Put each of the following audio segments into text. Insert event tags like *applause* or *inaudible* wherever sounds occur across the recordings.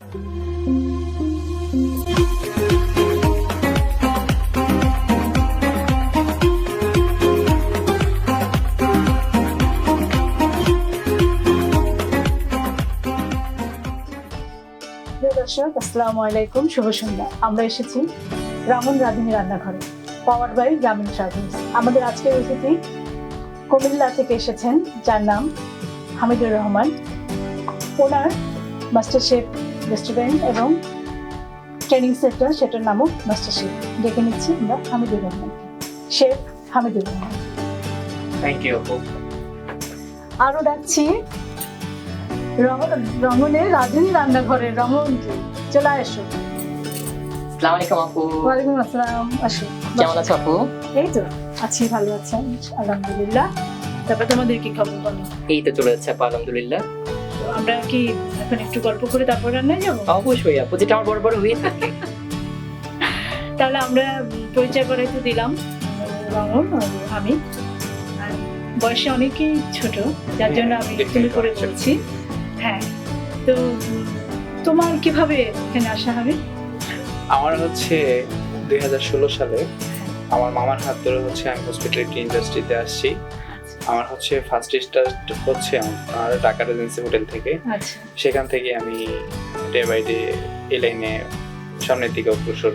দর্শক, আসসালামু আলাইকুম, শুভ সন্ধ্যা। আমরা এসেছি রামন রাঁধুনি রান্নাঘরে পাওয়ার বাই গ্রামীণ সার্ভিস আমাদের আজকের অতিথি কুমিল্লা থেকে এসেছেন, যার নাম হামিদুর রহমান। ওনার মাস্টার শেফ রেস্টুরেন্ট এবং ট্রেনিং সেন্টার সেটার নামও মাস্টার শেফ ডেকে নিচ্ছি আমরা Hamidur Rahman chef Hamidur Rahman thank you আরও ডাকছি রমন- রমনের রাঁধুনি রান্নাঘরের রমনকে চলে এসো আসসালামু আলাইকুম আপু। ওয়ালাইকুম আসসালাম। আসো। কেমন আছো আপু? এই তো আছি ভালো আছেন আলহামদুলিল্লাহ। তারপর তোমাদের কি খবর বলো? এই তো চলে যাচ্ছে আপু আলহামদুলিল্লাহ। আমরা কি এখন একটু গল্প করে তারপর রান্নায় যাব? অবশ্যই আপু যেটা আমার বড় বড় হয়ে থাকে। তাহলে আমরা পরিচয় করে তো দিলাম রঙন আমি। আর বয়সে অনেকেই ছোট যার জন্য আমি তুমি করে। বলছি। হ্যাঁ তো তোমার কীভাবে এখানে আসা হবে? আমার হচ্ছে দুই হাজার ষোলো সালে আমার মামার হাত ধরে হচ্ছে আমি হসপিটালিটি ইন্ডাস্ট্রিতে আসছি। আমার হচ্ছে ফার্স্ট স্টার্ট হচ্ছে আমার ঢাকা রেজেন্সি হোটেল থেকে। আচ্ছা। সেখান থেকে আমি ডে বাই ডে এই লাইনে সামনের দিকে অগ্রসর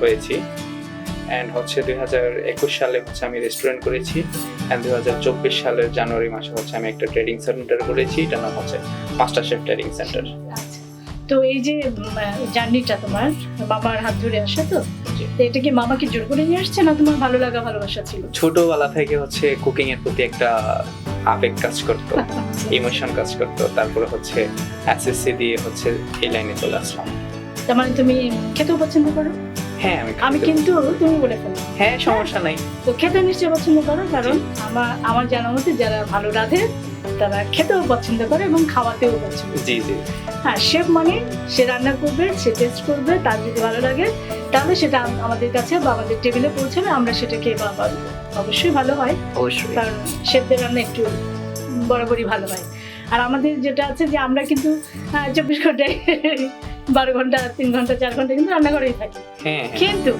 হয়েছি। অ্যান্ড হচ্ছে দুই হাজার একুশ সালে হচ্ছে আমি রেস্টুরেন্ট করেছি। অ্যান্ড দুই হাজার চব্বিশ সালের জানুয়ারি মাসে হচ্ছে আমি একটা ট্রেডিং সেন্টার করেছি এটা নাম হচ্ছে মাস্টার শেফ ট্রেডিং সেন্টার তো এই যে জার্নিটা তোমার বাবার হাত ধরে আসা তো? জি। তো এটা কি মামাকে জোর করে নিয়ে আসছে না তোমার ভালো লাগা ভালোবাসা ছিল? ছোটবেলা থেকে হচ্ছে কুকিং এর প্রতি একটা আবেগ কাজ করতো ইমোশন কাজ করতো তারপরে হচ্ছে এসএসসি দিয়ে হচ্ছে এই লাইনে চলে আসলাম। তার মানে তুমি খেতেও পছন্দ করো? হ্যাঁ আমি আমি কিন্তু তুমি বলে ফেলো হ্যাঁ সমস্যা নাই। তো খেতে নিশ্চয়ই পছন্দ করো কারণ আমার আমার জানা মতে যারা ভালো রাঁধে তারা খেতেও পছন্দ করে এবং খাওয়াতেও পছন্দ। জি জি। হ্যাঁ শেফ মানে সে রান্না করবে সে টেস্ট করবে তার যদি ভালো লাগে তাহলে সেটা আমাদের কাছে বা আমাদের টেবিলে পৌঁছাবে আমরা সেটা খেয়ে বা বা- অবশ্যই ভালো হয়। অবশ্যই। কারণ শেফদের রান্না একটু বরাবরই ভালো হয়। আর আমাদের যেটা আছে যে আমরা কিন্তু চব্বিশ ঘন্টায় *laughs* বারো ঘণ্টা তিন ঘণ্টা চার ঘণ্টা কিন্তু রান্না করেই থাকি। হ্যাঁ হ্যাঁ। কিন্তু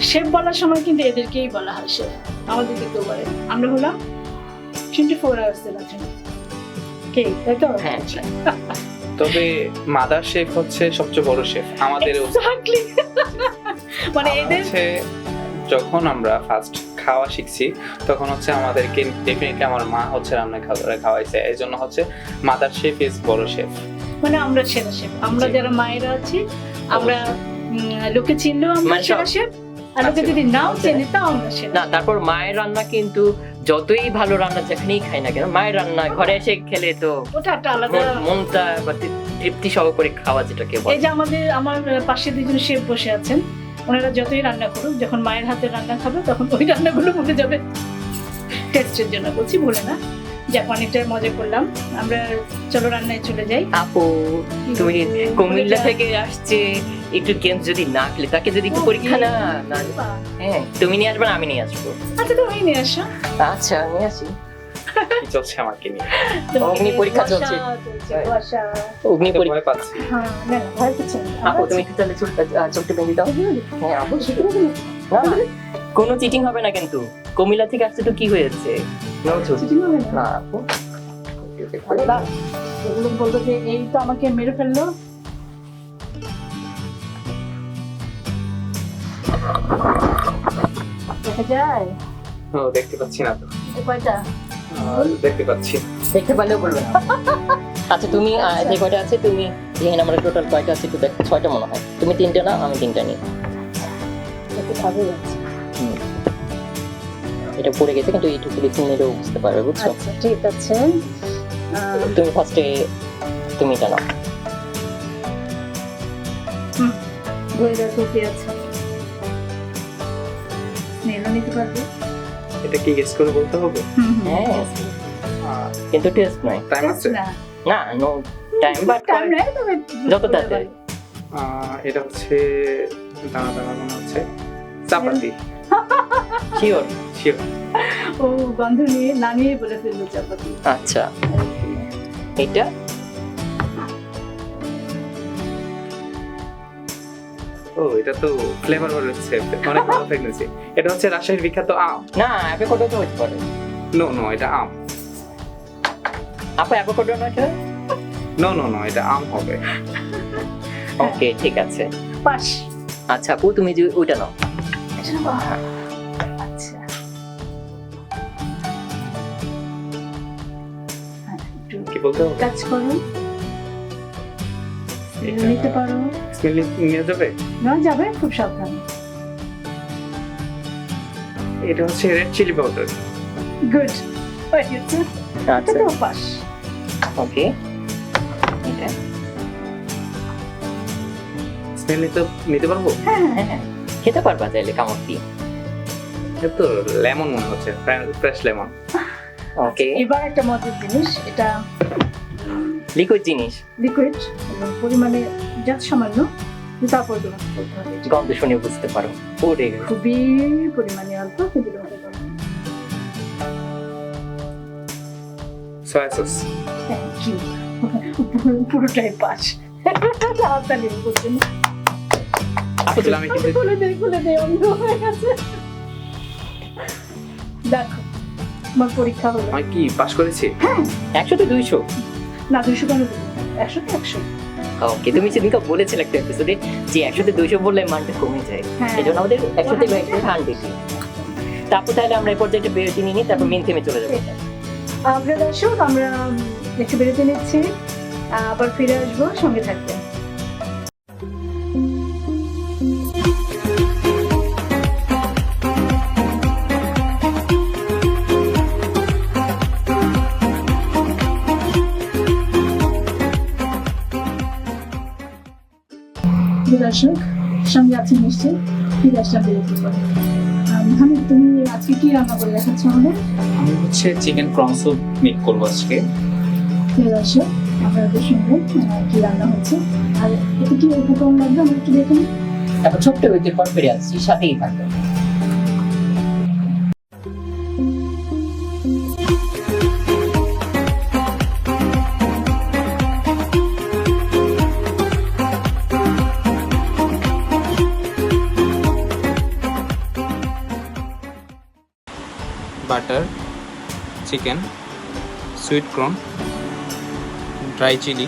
শেফ বলার সময় কিন্তু এদেরকেই বলা হয় শেফ। আমাদেরকে কেউ বলে। আমরা হলাম টোয়েন্টি ফোর আওয়ার্স এর কে? তাই তো? হ্যাঁ। *laughs* তবে মাদার শেফ হচ্ছে সবচেয়ে বড় শেফ আমাদের মানে এদের যখন আমরা ফার্স্ট খাওয়া শিখছি তখন হচ্ছে আমাদেরকে ডেফিনেটলি আমার মা হচ্ছে রান্না খাবার খাওয়াইছে। এই জন্য হচ্ছে মাদার শেফ ইজ বড় শেফ। মানে আমরা সেরা শেফ। আমরা যারা মায়েরা আছি আমরা লোকে চিনলেও আমরা মানে সেরা শেফ। আচ্ছা। যদি নাও চেনে তাও না তারপর মায়ের রান্না কিন্তু যতই ভালো রান্না যেখানেই খাই না কেন মায়ের রান্না ঘরে এসে খেলে তো ওটা একটা আলাদা মনটা বা তৃপ্তি সহকারে খাওয়া যেটাকে এই যে আমাদের আমার পাশে দুজন শেফ বসে আছেন ওনারা যতই রান্না করুক যখন মায়ের হাতে রান্না খাবে তখন ওই রান্নাগুলো মুখে যাবে টেস্টের জন্য বলছি ভুলে না অনেকটা মজা করলাম। আমরা চলো রান্নায় চলে যাই। আপু তুমি কুমিল্লা থেকে আসছে। একটু গেম যদি না খেলে তাকে যদি একটু পরীক্ষা না না হ্যাঁ তুমি নিয়ে আসবে আমি নিয়ে আসব। আচ্ছা তুমি নিয়ে আসো। আচ্ছা নিয়ে আসি। *laughs* চলছে আমাকে নিয়ে। অগ্নি পরীক্ষা চলছে। চলছে, অগ্নি পরীক্ষা পাচ্ছি। হ্যাঁ। আপু তুমি একটু তাহলে চুলটা চোখটা বেঁধে দাও হ্যাঁ না, কোনো চিটিং হবে না কিন্তু। কুমিল্লা থেকে আসছে তো কি হয়েছে? না। আপু। যে এই তো আমাকে মেরে ফেলল। দেখা যায়? ও দেখতে পাচ্ছি না তো। কয়টা? দেখতে পাচ্ছি। দেখতে পারলেও বলবে আচ্ছা তুমি যে কয়টা আছে তুমি এখানে আমরা টোটাল কয়টা আছে একটু দেখ ছয়টা মনে হয়। তুমি তিনটা না আমি তিনটা নিই। ভালো যাচ্ছে এটা পড়ে গেছে কিন্তু এইটুকু লিখে নিলেও বুঝতে পারবে বুঝছ? আচ্ছা ঠিক আছে। তুমি ফার্স্টে তুমি আছে। নিতে পারবে। এটা কি গেস করে বলতে হবে? হ্যাঁ। কিন্তু টেস্ট নয়। টাইম আছে? না। না টাইম বাট টাইম নেই তবে যত তাড়াতাড়ি। আহ, এটা হচ্ছে দানা দানা মনে হচ্ছে চাপাতি। *laughs* শিওর শিওর ও গন্ধ নিয়ে নামিয়ে বলে ফেলল চাপাতি। আচ্ছা। এটা? ও এটা তো ফ্লেভার হচ্ছে। অনেক ভালো ফ্রেগনেন্সি এটা হচ্ছে রাজশাহীর বিখ্যাত আম। না অ্যাভোকাডো তো হতে পারে। নো নো এটা আম। আপু অ্যাভোকাডো না এটা নো নো নো এটা আম হবে। ওকে ঠিক আছে। পাস আচ্ছা আপু তুমি যে ওইটা নাও। বলতে হবে? কাজ করো। নিতে পারো। স্মেল নিয়ে যাবে? না যাবে খুব সাবধানে। এটা হচ্ছে রেড চিলি পাউডার গুড আচ্ছা। এটাও পাস। ওকে এটা। স্মেল নিতে নিতে পারব? হ্যাঁ হ্যাঁ হ্যাঁ। খেতে পারবা চাইলে কামড় দিয়ে। তো লেমন মনে হচ্ছে ফ্রেশ লেমন ওকে এবার একটা মজার জিনিস এটা লিকুইড জিনিস। লিকুইড পরিমাণে যা সামান্য তারপর হবে। গন্ধ শুনে বুঝতে পারো। ওরে খুবই পরিমাণে অল্প কিন্তু তোমাকে বলতে হবে। সয়া সস থ্যাংক ইউ পুরোটাই পাস। তাড়াতাড়ি বলছেন আসলে আমি কিন্তু খুলে দে খুলে দে অন্ধ হয়ে গেছে। দেখো আমার পরীক্ষা হলো আমি কি পাস করেছি? একশোতে দুইশো? না দুইশো কেন দেবো একশো তো একশো। ওকে তুমি সেদিনকে বলেছিলে একটা এপিসোডে যে একশোতে দুইশো বললে মানটা কমে যায়। হ্যাঁ। এই জন্য আমাদের একশোতে হান্ড্রেড তারপর তাহলে আমরা এই পর্যায়ে একটা বিরতি নিয়ে নিই তারপর মেন থেমে চলে যাব। আমরা দর্শক আমরা একটু বেরোতে নিচ্ছি আবার ফিরে আসব সঙ্গে থাকবেন। প্রিয় দর্শক সঙ্গে আছেন নিশ্চয় ফিরে আসলাম বিরতির হামিদ তুমি আজকে কি রান্না করে দেখাচ্ছ আমাদের? আমি হচ্ছে চিকেন প্রন স্যুপ মেক করব আজকে। প্রিয় দর্শক আপনাদের সঙ্গে আহ, কি রান্না হচ্ছে। আর এতে কি উপকরণ লাগবে? আমরা একটু দেখুন এখন ছোট্ট হইতে পর ফিরে আসছি সাথেই থাকবে। Chicken, sweet corn, dry chilli,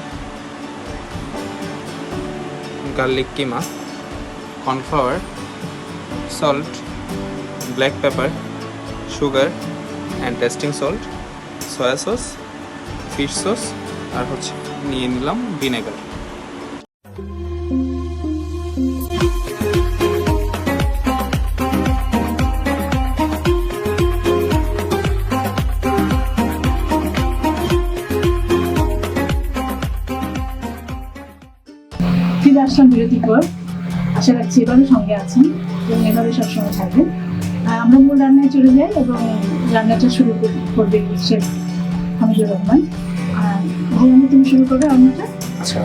garlic keema, cornflour, salt, black pepper, sugar and tasting salt, soya sauce, fish sauce, আর হচ্ছে নিয়ে নিলাম ভিনেগার। ফিরে পর আশা রাখছি এবারও সঙ্গে আছেন এবং এভাবে সবসময় থাকবেন। আমরা মূল রান্নায় চলে যাই এবং রান্নাটা শুরু কর- করবে শেফ হামিদুর রহমান। তুমি শুরু করবে রান্নাটা আচ্ছা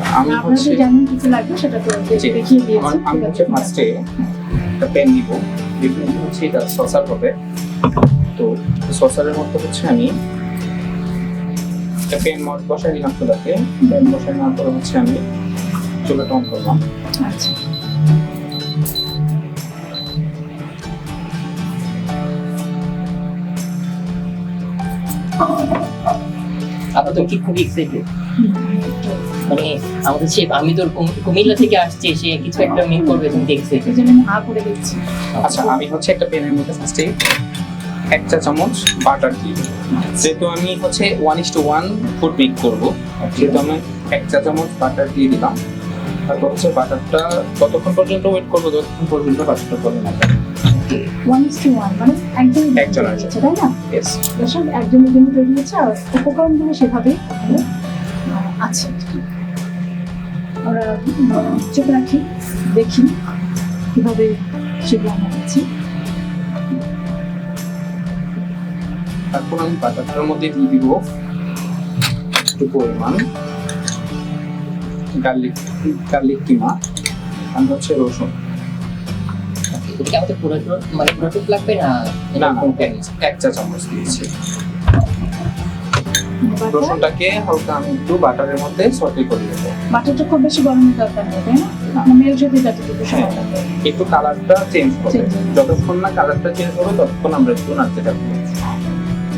কিছু লাগবে সেটা তো দেখিয়ে দিয়েছি আমি হচ্ছে ফার্স্টে একটা প্যান নিব। বিভিন্ন হচ্ছে এটা সসার হবে। তো সসারের মধ্যে হচ্ছে আমি একটা প্যান বসাই দিলাম চুলাতে। প্যান বসাই নেওয়ার পরে হচ্ছে আমি চুলাটা অন করলাম আচ্ছা। তো কি খুব এক্সাইটেড মানে আমাদের শেফ আমি তোর কুমিল্লা থেকে আসছে সে কিছু একটা মিট করবে তুমি দেখছে হা করে আচ্ছা আমি হচ্ছে একটা প্যানের মধ্যে ফার্স্টে এক চা চামচ বাটার দিয়ে দেবো। যেহেতু আমি হচ্ছে one is to one food bake করব সেহেতু আমি এক চা চামচ বাটার দিয়ে দিলাম। তারপর হচ্ছে বাটারটা ততক্ষণ পর্যন্ত ওয়েট করব? যতক্ষণ পর্যন্ত বাটারটা গলে না ওয়ান ইস টু ওয়ান মানে একজন আছে। তাই না? দর্শক একজনের জন্য তৈরি হচ্ছে আর উপকরণগুলো সেভাবেই আছে। আমরা চোখ রাখি দেখি কীভাবে সেগুলো আমরা আছি তারপর আমি বাটারটার মধ্যে দিয়ে দিব একটু পরিমাণ। গার্লিক গার্লিক কিমা আর হচ্ছে রসুন। এটা কি আমাদের পুরো মানে পুরো লাগবে না? না না এক চা চামচ দিয়েছি। রসুনটাকে হালকা আমি একটু বাটারের মধ্যে সটে করে দেবো বাটারটা খুব বেশি গরমের দরকার নেই তাই না? মানে মেল যতটুকু একটু কালারটা চেঞ্জ হবে। যতক্ষণ না কালারটা চেঞ্জ হবে ততক্ষণ আমরা একটু নাড়তে থাকব।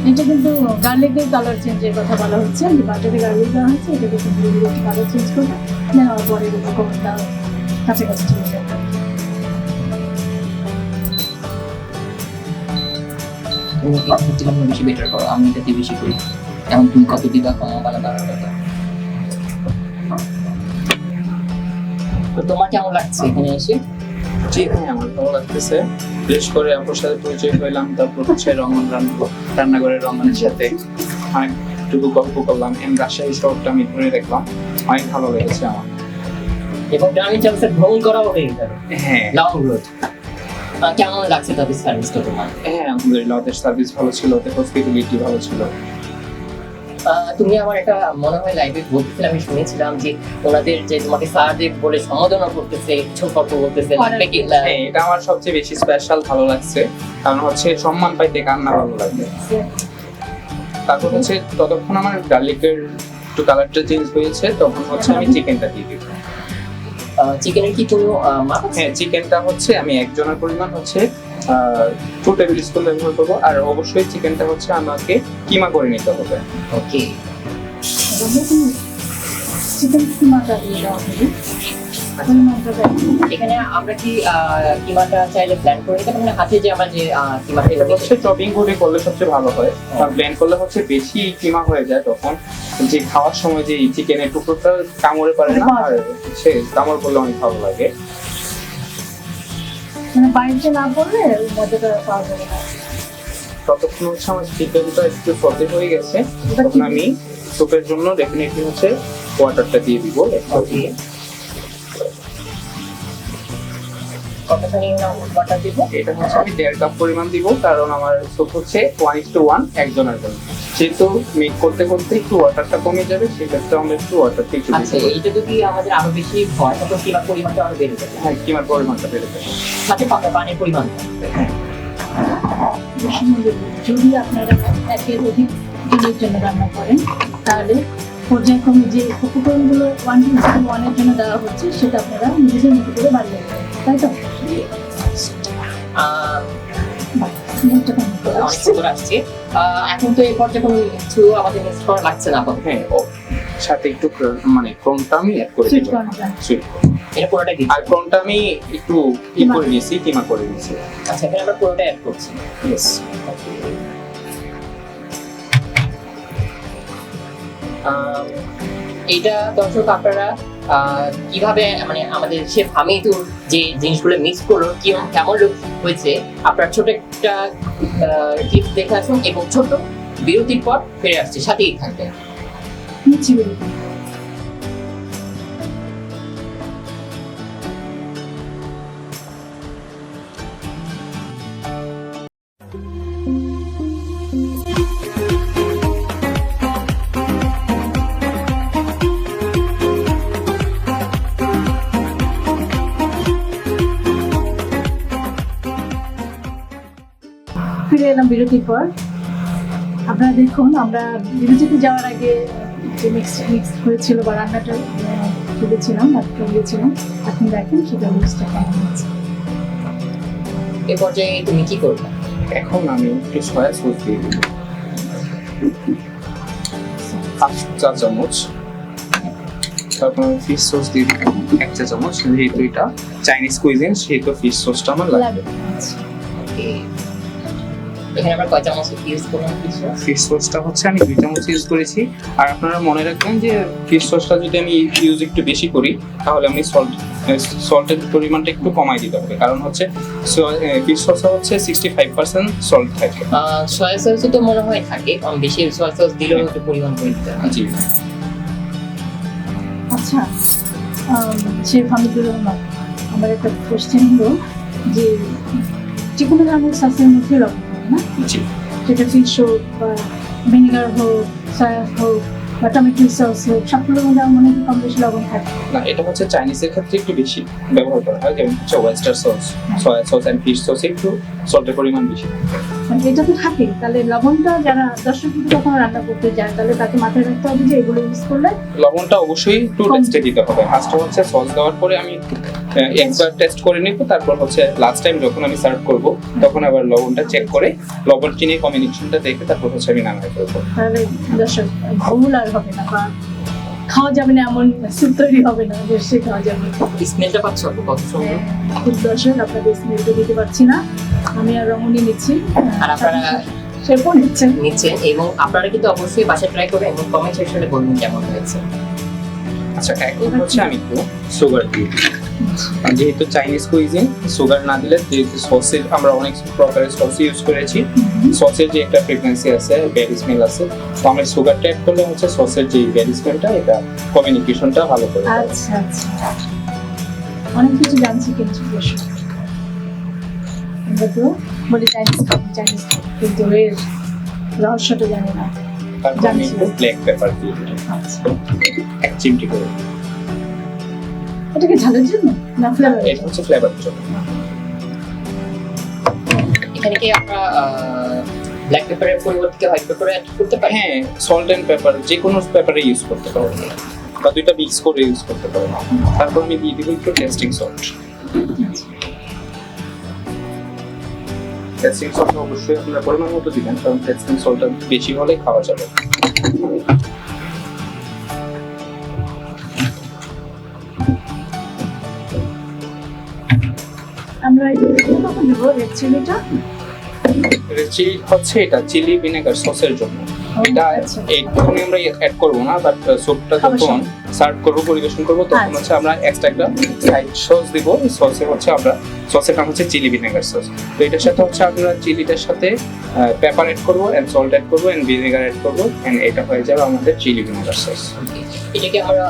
এটা কিন্তু গার্লিকের কালার চেঞ্জের কথা বলা হচ্ছে। যে বাটারে গার্লিক দেওয়া হচ্ছে এটা কিন্তু একটু কালার চেঞ্জ করবে। নেওয়ার পরে কমনটা কাছাকাছি চলে যাবে। তুমি কি সত্যি তুমি বেশি বেটার করো? আমি এটাতে বেশি করি। এখন তুমি কত দিবা? কম তো তোমার কেমন লাগছে এখানে এসে? জি হ্যাঁ আমার ভালো লাগতেছে। বিশেষ করে আপুর সাথে পরিচয় হইলাম তারপর হচ্ছে রমন রান্না রান্নাঘরের রমনের সাথে অনেকটুকু গল্প করলাম। এম রাজশাহী শহরটা আমি ঘুরে দেখলাম। অনেক ভালো লেগেছে আমার। এবং চান্সের ভ্রমণ করাও হয়ে যাবে। হ্যাঁ। লং রোড কেমন লাগছে তাদের সার্ভিসটা তোমার? হ্যাঁ আলহামদুলিল্লাহ ওদের সার্ভিস ভালো ছিল ওদের হসপিটালিটি ভালো ছিল। তুমি আমার একটা মনে হয় লাইভে বলতেছিলে আমি শুনেছিলাম যে ওনাদের যে তোমাকে স্যার যে বলে সম্বোধনা করতেছে কিছু গল্প বলতেছে লাগবে কি? হ্যাঁ এটা আমার সবচেয়ে বেশি স্পেশাল ভালো লাগছে। কারণ হচ্ছে সম্মান পাইতে কান্না ভালো লাগবে তারপর হচ্ছে ততক্ষণ আমার গার্লিকের একটু কালারটা চেঞ্জ হয়েছে তখন হচ্ছে আমি চিকেনটা দিয়ে দিব আহ, চিকেনের কি কোনো হ্যাঁ চিকেনটা হচ্ছে আমি একজনের পরিমাণ হচ্ছে টু টেবিল স্পুন ব্যবহার করব। আর অবশ্যই চিকেনটা হচ্ছে আমাকে কিমা করে নিতে হবে। ওকে চিকেন কিমাটা দিয়ে দেওয়া হবে এখানে আমরা কি আহ, কিমাটা চাইলে প্ল্যান করে নিতে মানে হাতে যে আমরা যে আহ, কিমাটা এটা হচ্ছে চপিং করে করলে সবচেয়ে ভালো হয়। আর ব্লেন্ড করলে হচ্ছে বেশি কিমা হয়ে যায় তখন। যে খাওয়ার সময় যে চিকেনের টুকরোটা কামড়ে পারে না আর সে কামড় করলে অনেক ভালো লাগে। মানে বাড়িতে না পড়লে মজাটা পাওয়া যাবে না। ততক্ষণ হচ্ছে আমার চিকেনটা একটু সতে হয়ে গেছে। তখন আমি সুপের জন্য ডেফিনেটলি হচ্ছে ওয়াটারটা দিয়ে দিব ওকে কতখানি বাটার দিব? এটা হচ্ছে আমি দেড় কাপ পরিমাণ দিব কারণ আমার স্যুপ হচ্ছে ওয়ান ইস টু ওয়ান একজনের জন্য। যেহেতু মেক করতে করতে একটু ওয়াটারটা কমে যাবে সেক্ষেত্রে আমরা একটু ওয়াটারটা একটু আচ্ছা এইটা যদি আমাদের আরও বেশি হয় তখন কিমার পরিমাণটা আরও বেড়ে যাবে? হ্যাঁ কিমার পরিমাণটা বেড়ে যাবে। সাথে পাকা পানির পরিমাণ। বেশি যদি আপনারা একের অধিক দিনের জন্য রান্না করেন তাহলে পর্যায়ক্রমে যে উপকরণগুলো ওয়ান টু ওয়ানের জন্য দেওয়া হচ্ছে সেটা আপনারা নিজেদের মতো করে বাড়িয়ে দেবেন। তাই তো? অনেক সুন্দর আসছে এখন তো এই পর্যায়ে কিছু আমাদের মিক্স করা লাগছে না আপাতত। হ্যাঁ ও সাথে একটু মানে ক্রমটা আমি অ্যাড করে Sweet দিব corn টা। সুইট এটা পুরোটা দিচ্ছি আর ক্রমটা আমি একটু ই করে নিয়েছি কিমা করে নিয়েছি। আচ্ছা এখানে আমরা পুরোটা অ্যাড করছি। ইয়েস এইটা দর্শক আপনারা কীভাবে মানে আমাদের সে হামিদুর যে জিনিসগুলো মিস করল কি কেমন লোক হয়েছে, আপনার ছোট একটা টিপস দেখে আসুন এবং ছোট বিরতির পর ফিরে আসছে। সাথেই থাকবে এলাম বিরতির পর। আপনারা দেখুন আমরা বিরতিতে যাওয়ার আগে যে মিক্স মিক্স হয়েছিল বা রান্নাটা তুলেছিলাম বা করিয়েছিলাম এখন দেখেন সেটা মিক্সটা কেমন হচ্ছে। এ পর্যায়ে তুমি কি করবে? এখন আমি একটু সয়া সস দিয়ে দিব। হাফ চা চামচ। তারপর ফিশ সস দিয়ে দিব। এক চা চামচ যেহেতু এটা চাইনিজ কুইজিন সেহেতু ফিশ সসটা আমার লাগবে। এখানে আমরা কয় চামচ ইউজ করলাম ফিশ সসটা হচ্ছে আমি দুই চামচ ইউজ করেছি। আর আপনারা মনে রাখবেন যে ফিশ সসটা যদি আমি ইউজ একটু বেশি করি তাহলে আমি সল্ট সল্টের পরিমাণটা একটু কমাই দিতে হবে। কারণ হচ্ছে ফিশ সসে হচ্ছে সিক্সটি ফাইভ পার্সেন্ট সল্ট থাকে সয়া সসও তো মনে হয় থাকে কম বেশি সয়া সস দিলেও একটু পরিমাণ করে দিতে হবে জি। আচ্ছা সে হামিদুর রহমান আমার একটা কোশ্চেন হলো যে যে কোনো ধরনের সসের মধ্যে লবণ হয় না? জি। সেটা ফিশ হোক বা ভিনেগার হোক সয়া হোক বা টমেটো সস হোক সবগুলোর মধ্যে আমার মনে হয় কম বেশি লবণ থাকে। না এটা হচ্ছে চাইনিজের ক্ষেত্রে একটু বেশি ব্যবহার করা হয় যেমন হচ্ছে oyster sauce soya sauce and fish সসে একটু সল্টের পরিমাণ বেশি মানে এটা তো থাকে তাহলে লবণটা যারা দর্শক যদি কখনো রান্না করতে যায় তাহলে তাকে মাথায় রাখতে হবে যে এগুলো ইউজ করলে লবণটা অবশ্যই কম। টেস্টে দিতে হবে। ফার্স্টে হচ্ছে সস দেওয়ার পরে আমি একবার টেস্ট করে নিব তারপর হচ্ছে লাস্ট টাইম যখন আমি সার্ভ করব তখন আবার লবণটা চেক করে লবণ চিনি কম্বিনেশনটা দেখে তারপর হচ্ছে আমি নামাই করব তাহলে দর্শক ভুল আর হবে না বা খাওয়া যাবে না এমন স্যুপ তৈরি হবে না যে সে খাওয়া যাবে স্মেলটা পাচ্ছ? কত সুন্দর খুব দর্শক আপনাদের স্মেলটা দিতে পারছি না। আমি আর রমণী নিচ্ছি। আর আপনারা শেফও নিচ্ছেন। নিচ্ছেন এবং আপনারা কিন্তু অবশ্যই বাসায় ট্রাই করবেন এবং কমেন্ট সেকশনে বলবেন কেমন হয়েছে। আচ্ছা এখন হচ্ছে আমি একটু সুগার দিই। যেহেতু চাইনিজ কুইজিন সুগার না দিলে যেহেতু সসের আমরা অনেক প্রকারের সস ইউজ করেছি। সসের যে একটা ফ্রিকোয়েন্সি আছে বেরি স্মেল আছে তো আমরা সুগারটা অ্যাড করলে হচ্ছে সসের যে বেরি স্মেলটা এটা কমিউনিকেশনটা ভালো করে আচ্ছা আচ্ছা। অনেক কিছু জানছি কিন্তু দর্শক আমরা তো বলি চাইনিজ চাইনিজ কিন্তু এর রহস্যটা জানি না। তারপর আমি ব্ল্যাক পেপার দিই আচ্ছা। এক চিমটি করে এটা কি ঝালের জন্য? না ফ্লেভার এটা হচ্ছে ফ্লেভারের জন্য। এখানে কি আমরা ব্ল্যাক পেপারের পরিবর্তে হোয়াইট পেপার অ্যাড করতে পারি? হ্যাঁ সল্ট এন্ড পেপার যে কোনো পেপারে ইউজ করতে পারো। বা দুইটা মিক্স করে ইউজ করতে পারো। তারপর আমি দিয়ে দিব একটু টেস্টিং সল্ট টেস্টিং সল্ট অবশ্যই আপনারা পরিমাণ মতো দিবেন কারণ টেস্টিং সল্টটা বেশি হলে খাওয়া যাবে আমরা কখন দেবো রেড চিলিটা চিলি হচ্ছে এটা চিলি ভিনেগার সসের জন্য। এটা আচ্ছা, আমরা অ্যাড করব না বাট স্যুপটা যখন সার্ভ করব পরিবেশন করব তখন আচ্ছা। হচ্ছে আমরা এক্সট্রা একটা সাইড সস দিব। সসে হচ্ছে আমরা সসের নাম হচ্ছে চিলি ভিনেগার সস তো এটার সাথে হচ্ছে আমরা চিলিটার সাথে পেপার অ্যাড করব এন্ড সল্ট অ্যাড করব এন্ড ভিনেগার অ্যাড করব এন্ড এটা হয়ে যাবে আমাদের চিলি ভিনেগার সস আমরা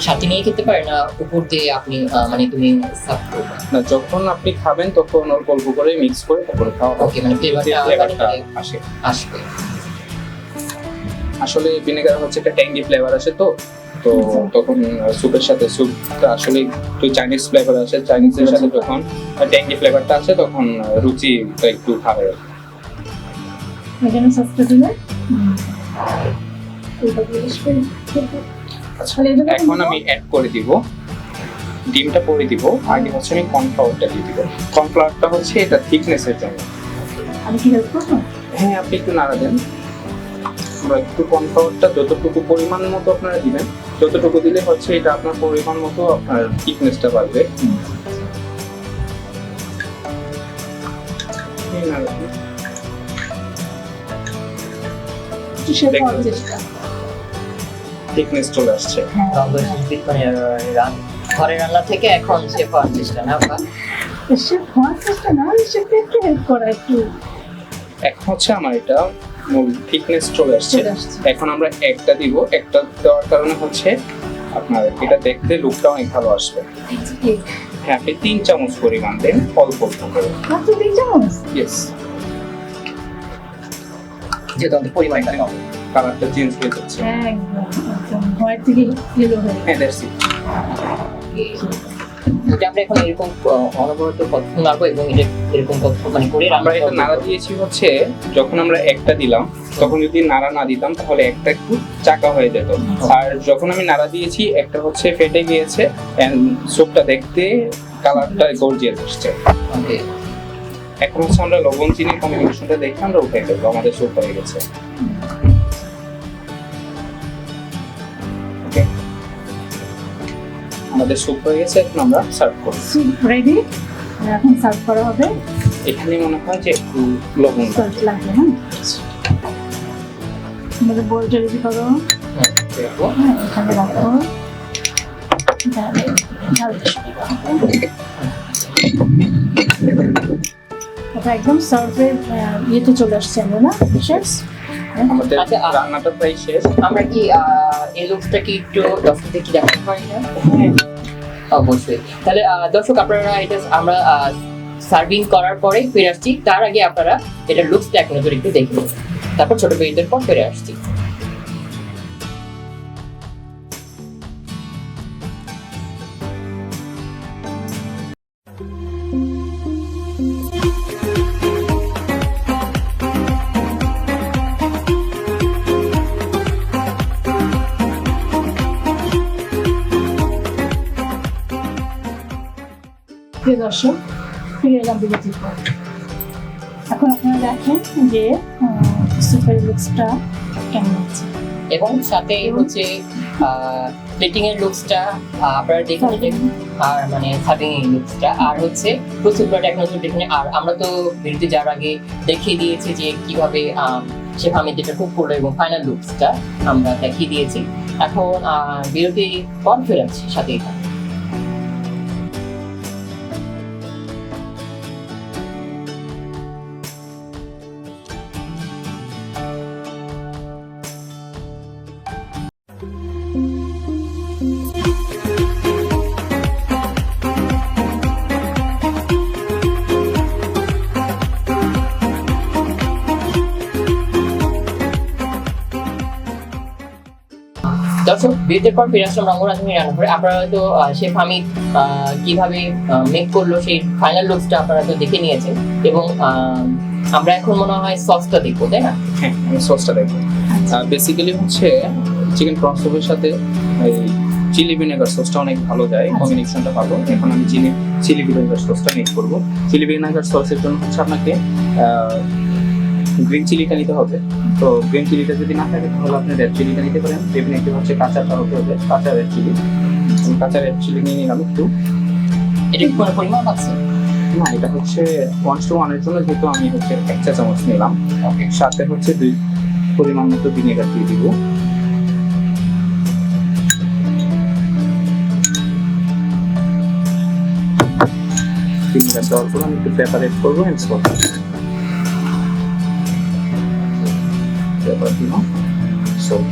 সাথে নিয়ে খেতে পারি না উপর দিয়ে আপনি মানে তুমি সার্ভ না যখন আপনি খাবেন তখন অল্প অল্প করে মিক্স করে তারপরে খাওয়া ওকে মানে ফ্লেভারটা আসে। আসবে। আসলে ভিনেগার হচ্ছে একটা ট্যাঙ্গি ফ্লেভার আসে তো তো আচ্ছা। তখন স্যুপের সাথে স্যুপটা আসলে একটু চাইনিজ ফ্লেভার আসে। চাইনিজের সাথে যখন ট্যাঙ্গি ফ্লেভারটা আসে তখন রুচিটা একটু হয়। এখানে দিলে? আচ্ছা এখন আমি অ্যাড করে দিব। ডিমটা পরে দিব আগে হচ্ছে আমি কর্নফ্লাওয়ারটা দিয়ে দিব। কর্নফ্লাওয়ারটা হচ্ছে এটা থিকনেসের জন্য। আমি কি হেল্প করব? হ্যাঁ আপনি একটু নাড়া দেন। আমরা একটু কর্নফ্লাওয়ারটা যতটুকু পরিমাণ মতো আপনারা দিবেন যতটুকু দিলে হচ্ছে এটা আপনার পরিমাণ মতো আপনার থিকনেসটা বাড়বে। নাড়া দিন। থিকনেস চলে আসছে। হ্যাঁ। মানে ঘরে রান্না থেকে এখন সে পাওয়ার চেষ্টা না বা হওয়ার চেষ্টা না শেপে একটু হেল্প করা একটু? এখন হচ্ছে আমার এটা মূল থিকনেস চলে আসছে। এখন আমরা একটা দিব। একটা দেওয়ার কারণে হচ্ছে আপনার এটা দেখতে লুকটা অনেক ভালো আসবে। হ্যাঁ আপনি তিন চামচ পরিমাণ দেন অল্প অল্প করে। তিন চামচ? ইয়েস যেহেতু আমাদের পরিমাণটা কম। কালারটা চেঞ্জ হয়ে যাচ্ছে। একদম একদম। হোয়াইট থেকে ইয়েলো হয়ে হ্যাঁ দ্যাটস ইট এটা আমরা এখন এরকম অনবরত এবং এটা এরকম মানে করে আমরা এটা নাড়া দিয়েছি হচ্ছে যখন আমরা একটা দিলাম তখন যদি নাড়া না দিতাম তাহলে একটা একটু চাকা হয়ে যেত। আর যখন আমি নাড়া দিয়েছি একটা হচ্ছে ফেটে গিয়েছে এন্ড দেখতে কালারটা গর্জিয়াস আসছে। Okay. এখন হচ্ছে আমরা লবণ চিনির কম্বিনেশনটা দেখে আমরা উঠে ফেলব আমাদের স্যুপ হয়ে গেছে। আমাদের স্যুপ হয়ে গেছে এখন আমরা সার্ভ করব। স্যুপ রেডি এখন সার্ভ করা হবে? এখানে মনে হয় যে একটু লবণ সল্ট লাগবে। হ্যাঁ? আমাদের বোলটা রেডি করো। দেবো হ্যাঁ এখানে রাখো। এটা একদম সার্ভের ইয়েতে চলে আসছে আমরা না? শেষ আমাদের আচ্ছা, রান্নাটা প্রায় শেষ। আমরা কি এই লোকটা কি একটু দর্শকদের কি দেখাতে পারি না অবশ্যই। তাহলে দর্শক, আপনারা এটা আমরা সার্ভিং করার পরে ফিরে আসছি। তার আগে আপনারা এটা লুকসটা এক নজর একটু দেখে নিন। তারপর ছোট বিয়েদের পর ফিরে আসছি। প্রিয় দর্শক ফিরে এলাম বিরতির পর এখন আপনারা দেখেন যে সুপার লুকসটা কেমন আছে এবং সাথে হচ্ছে প্লেটিং এর লুকসটা আপনারা দেখে নিলেন আর মানে সার্ভিং এর লুকসটা। আর হচ্ছে প্রস্তুত করাটা নজর দেখে আর আমরা তো বিরতি যাওয়ার আগে দেখিয়ে দিয়েছি যে কীভাবে সে আমি যেটা কুক করল এবং ফাইনাল লুকসটা আমরা দেখিয়ে দিয়েছি। এখন বিরতি পর ফিরে সাথে সাথেই দর্শক বিরতির পর ফিরে আসলাম রঙ্গন রান্নাঘরে আপনারা হয়তো শেফ হামিদ আহ, কীভাবে মেক করল সেই ফাইনাল লুকসটা আপনারা তো দেখে নিয়েছেন। এবং আমরা এখন মনে হয় সসটা দেখব তাই না? হ্যাঁ আমি সসটা দেখব। আচ্ছা। বেসিক্যালি হচ্ছে চিকেন প্রনসুপের সাথে এই চিলি ভিনেগার সসটা অনেক ভালো যায় আচ্ছা। কম্বিনেশনটা ভালো। এখন আমি চিলি চিলি ভিনেগার সসটা মেক করব। চিলি ভিনেগার সসের জন্য হচ্ছে আপনাকে গ্রিন চিলিটা নিতে হবে। তো গ্রিন চিলিটা যদি না থাকে তাহলে আপনি রেড চিলিটা নিতে পারেন। ডেফিনেটলি হচ্ছে কাঁচাটা হতে হবে কাঁচা রেড চিলি আমি কাঁচা রেড চিলি নিয়ে নিলাম একটু। এটা কি পরিমাণ আছে না এটা হচ্ছে ওয়ান টু ওয়ানের জন্য যেহেতু আমি হচ্ছে এক চা চামচ নিলাম। সাথে হচ্ছে দুই পরিমাণ মতো ভিনেগার দিয়ে দিব। ভিনেগার দেওয়ার পর আমি একটু প্রেপারেট করব এন্ড দিলাম সল্ট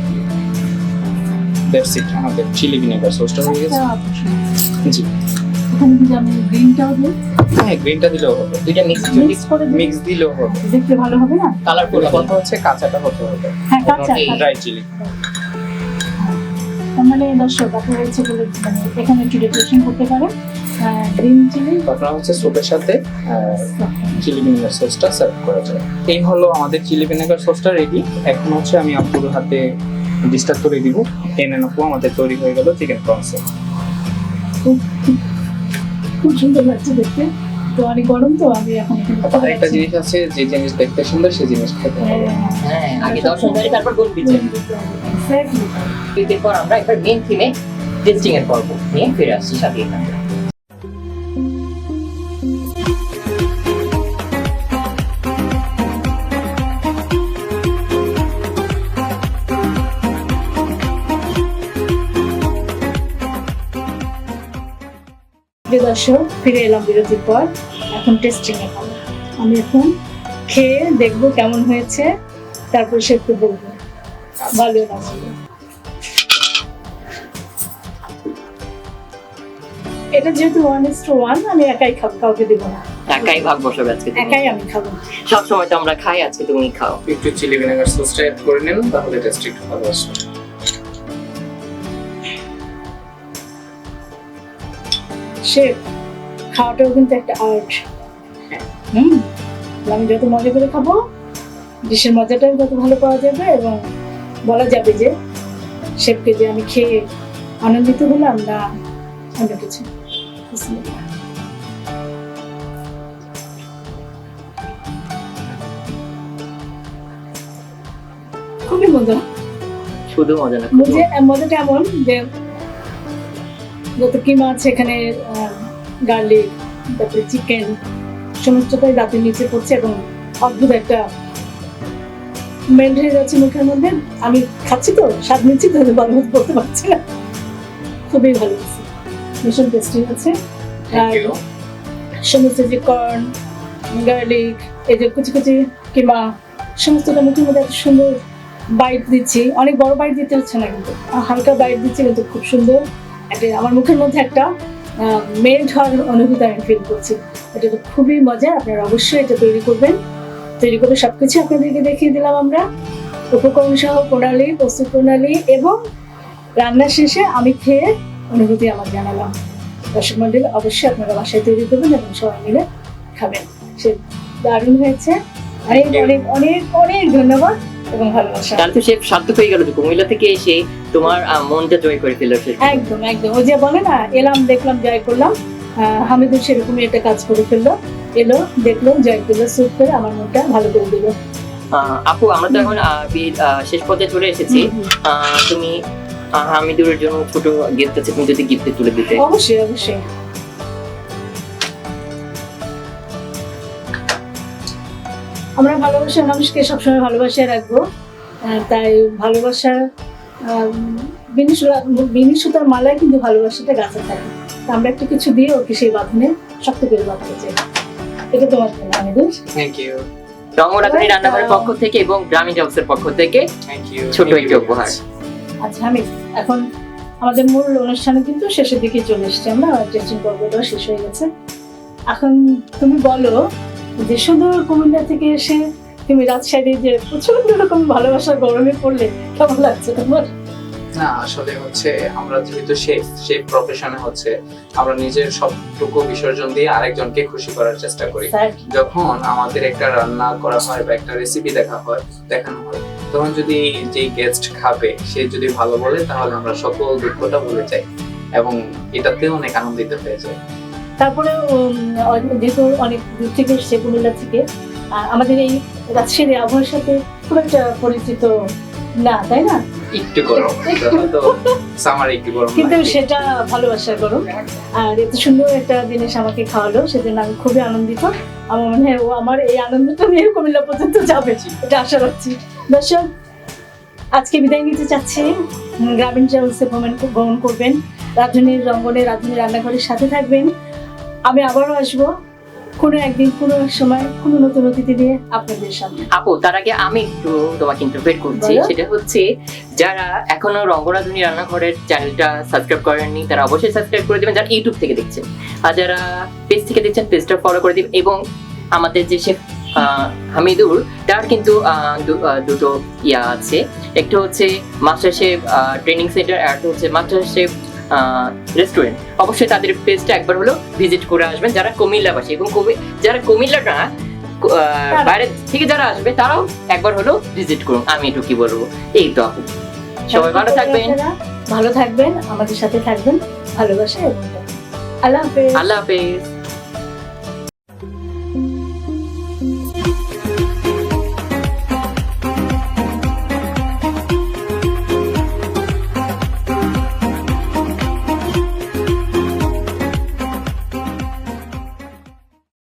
দ্যাটস ইট আমাদের চিলি ভিনেগার সসটা হয়ে গেছে। আচ্ছা, জি। ওখানে যদি আমি গ্রিনটাও দিই হ্যাঁ গ্রিনটা দিলেও হবে। দুইটা মিক্স যদি করে মিক্স দিলেও হবে। দেখতে ভালো হবে না? কালারফুল কথা হচ্ছে কাঁচাটা হতে হবে। হ্যাঁ কাঁচা ড্রাই চিলি তার মানে দর্শক আপনারা ইচ্ছে করলে মানে এখানে একটু ডেকোরেশন করতে পারেন। গ্রিন চিলি হচ্ছে সাথে চিলি ভিনেগার সসটা সার্ভ করা যায়। এই হলো আমাদের চিলি ভিনেগার সসটা রেডি এখন হচ্ছে আমি আপুর হাতে ডিস্টার্ব করে দিব। টেনে নেব আমাদের তৈরি হয়ে গেল চিকেন প্রনস খুব সুন্দর লাগছে দেখতে। তো অনেক গরম তো আমি এখন এখানে বসে আরেকটা আছি। জিনিস আছে যে জিনিস দেখতে সুন্দর সেই জিনিস খেতে হবে। হ্যাঁ, আগে দর্শন করে তারপর গোল বিচার exactly. বিরতির আমরা এবার মেন থিমে টেস্টিং এর পর্ব নিয়ে ফিরে আসছি সাথেই থাকুন। দর্শক ফিরে এলাম বিরতির পর। এখন টেস্টিং এ হবে। আমি এখন খেয়ে দেখব কেমন হয়েছে তারপর সেটা বলব। ভালো না এটা যেহেতু ওয়ান ইস টু ওয়ান আমি একাই খাব কাউকে দিব না। একাই ভাগ বসাবে আজকে একাই আমি খাব। সব সময় তো আমরা খাই আজকে তুমি খাও। একটু চিলি ভিনেগার সসটা অ্যাড করে নেন তাহলে টেস্ট একটু ভালো আসবে। সে খাওয়াটাও কিন্তু একটা আর্ট হুম আমি যত মজা করে খাব ডিশের মজাটাও যত ভালো পাওয়া যাবে এবং বলা যাবে যে শেফকে যে আমি খেয়ে আনন্দিত হলাম না অন্য কিছু। খুবই মজা শুধু মজা না মজা মজাটা এমন যে যত কিমা আছে এখানে গার্লিক তারপরে চিকেন সমস্তটাই দাঁতের নিচে পড়ছে এবং অদ্ভুত একটা মেল্ট হয়ে যাচ্ছে মুখের মধ্যে। আমি খাচ্ছি তো স্বাদ নিচ্ছি তো ভালো মতো বলতে পারছি না। খুবই ভালো লাগছে। ভীষণ টেস্টি আছে আর সমস্ত যে কর্ন গার্লিক এই যে কুচি কুচি কিমা সমস্তটা মুখের মধ্যে এত সুন্দর বাইট দিচ্ছি। অনেক বড় বাইট দিতে হচ্ছে না কিন্তু হালকা বাইট দিচ্ছি কিন্তু খুব সুন্দর। আমার মুখের মধ্যে একটা মেল্ট হওয়ার অনুভূতি আমি ফিল করছি। এটা তো খুবই মজা আপনারা অবশ্যই এটা তৈরি করবেন। তৈরি করে সবকিছু আপনাদেরকে দেখিয়ে দিলাম আমরা। উপকরণ সহ প্রণালী প্রস্তুত প্রণালী এবং রান্না শেষে আমি খেয়ে অনুভূতি আমার জানালাম। দর্শক মন্ডল অবশ্যই আপনারা বাসায় তৈরি করবেন এবং সবাই মিলে খাবেন। সে দারুণ হয়েছে। অনেক অনেক অনেক অনেক ধন্যবাদ। এবং ভালোবাসা তাহলে তো সে সার্থক হয়ে গেল যে কুমিল্লা থেকে এসে তোমার মনটা জয় করে ফেলল একদম একদম। ওই যে বলে না এলাম দেখলাম জয় করলাম। আহ, হামিদুর সেরকমই একটা কাজ করে ফেলল। এলো দেখল জয়েন করল স্যুট করে আমার মনটা ভালো করে দিল। আপু আমরা তো এখন শেষ পর্যায়ে চলে এসেছি। তুমি হামিদুরের জন্য ছোট গিফট আছে তুমি যদি গিফটে তুলে দিতে। অবশ্যই অবশ্যই। আমরা ভালোবাসা মানুষকে সবসময় ভালোবাসিয়ে রাখব। তাই ভালোবাসা বিনি সুতার মালায় কিন্তু ভালোবাসাটা গাছে থাকে। তা আমরা একটা কিছু দিয়ে ওকে সেই বাঁধনে শক্ত করে বাঁধতে চাই। এটা তোমার জন্য আমিদুর থ্যাংক ইউ রঙরাধুনী রান্নাঘরের পক্ষ থেকে এবং গ্রামীণ জবসের পক্ষ থেকে ছোট একটি উপহার। আচ্ছা আমি এখন আমাদের মূল অনুষ্ঠানে কিন্তু শেষের দিকে চলে এসেছি আমরা। টেস্টিং পর্বটা শেষ হয়ে গেছে। এখন তুমি বলো যে সুন্দর কুমিল্লা থেকে এসে তুমি রাজশাহী যে প্রচণ্ড রকম ভালোবাসার গরমে পড়লে কেমন লাগছে তোমার? না আসলে হচ্ছে আমরা যেহেতু শেফ শেফ প্রফেশনে হচ্ছে আমরা নিজের সবটুকু বিসর্জন দিয়ে আরেকজনকে খুশি করার চেষ্টা করি। যখন আমাদের একটা রান্না করা হয় বা একটা রেসিপি দেখা হয় দেখানো হয় তখন যদি যে গেস্ট খাবে সে যদি ভালো বলে তাহলে আমরা সকল দুঃখটা ভুলে যাই এবং এটাতে অনেক আনন্দিত হয়ে যায় তারপরে যেহেতু অনেক দূর থেকে এসছে কুমিল্লা থেকে। আমাদের এই রাজশাহী আবহাওয়ার সাথে খুব একটা পরিচিত না তাই না? একটু গরম। সামার একটু গরম কিন্তু। সেটা ভালোবাসা করো আর এত সুন্দর একটা জিনিস আমাকে খাওয়ালো সেজন্য আমি খুবই আনন্দিত। আমার মনে হয় ও আমার এই আনন্দটা নিয়ে কুমিল্লা পর্যন্ত যাবে এটা আশা রাখছি। দর্শক আজকে বিদায় নিতে চাচ্ছি। গ্রামীণ ট্রাভেলসে ভ্রমণ ভ্রমণ করবেন। রাজধানীর রঙ্গনে রাজধানীর রান্নাঘরের সাথে থাকবেন। আমি আবারও আসব কোনো একদিন কোনো এক সময় কোনো নতুন অতিথি নিয়ে আপনাদের সামনে। আপু তার আগে আমি একটু তোমাকে ইন্টারভিউ করছি। সেটা হচ্ছে যারা এখনও রঙ্গরাধুনী রান্নাঘরের চ্যানেলটা সাবস্ক্রাইব করেননি তারা অবশ্যই সাবস্ক্রাইব করে দেবেন যারা ইউটিউব থেকে দেখছেন। আর যারা পেজ থেকে দেখছেন পেজটা ফলো করে দিবেন। এবং আমাদের যে শেফ হামিদুর তার কিন্তু দুটো ইয়া আছে। একটা হচ্ছে মাস্টার শেফ ট্রেনিং সেন্টার আর একটা হচ্ছে মাস্টার শেফ রেস্টুরেন্ট অবশ্যই তাদের পেজটা একবার হলো ভিজিট করে আসবেন যারা কুমিল্লাবাসী। এবং কুমি- যারা কুমিল্লা না বাইরে থেকে যারা আসবে তারাও একবার হলো ভিজিট করুন। আমি একটু কি বলব। এই তো আপু। সবাই ভালো থাকবেন। ভালো থাকবেন আমাদের সাথে থাকবেন। ভালোবাসা আল্লাহ হাফেজ। আল্লাহ হাফেজ।